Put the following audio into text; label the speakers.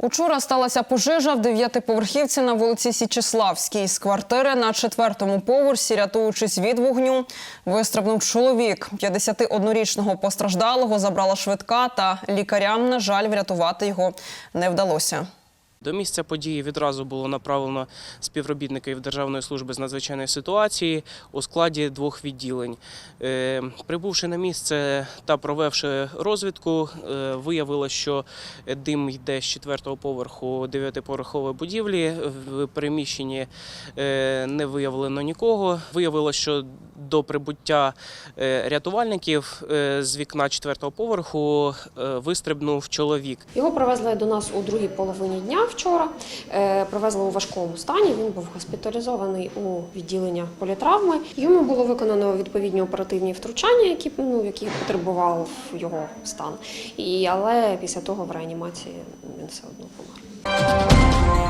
Speaker 1: Учора сталася пожежа в дев'ятиповерхівці на вулиці Січеславській. З квартири на четвертому поверсі, рятуючись від вогню, вистрибнув чоловік. 51-річного постраждалого забрала швидка, та лікарям, на жаль, врятувати його не вдалося.
Speaker 2: До місця події відразу було направлено співробітників Державної служби з надзвичайної ситуації у складі двох відділень. Е, Прибувши на місце та провівши розвідку, е, виявилося, що дим йде з четвертого поверху дев'ятиповерхової будівлі. В приміщенні е, не виявлено нікого. Виявилося, що до прибуття е, рятувальників е, з вікна четвертого поверху е, вистрибнув чоловік.
Speaker 3: Його привезли до нас у другій половині дня вчора. Привезли у важкому стані. Він був госпіталізований у відділення політравми. Йому було виконано відповідні оперативні втручання, які ну які потребував його стан. І але після того в реанімації він все одно помер.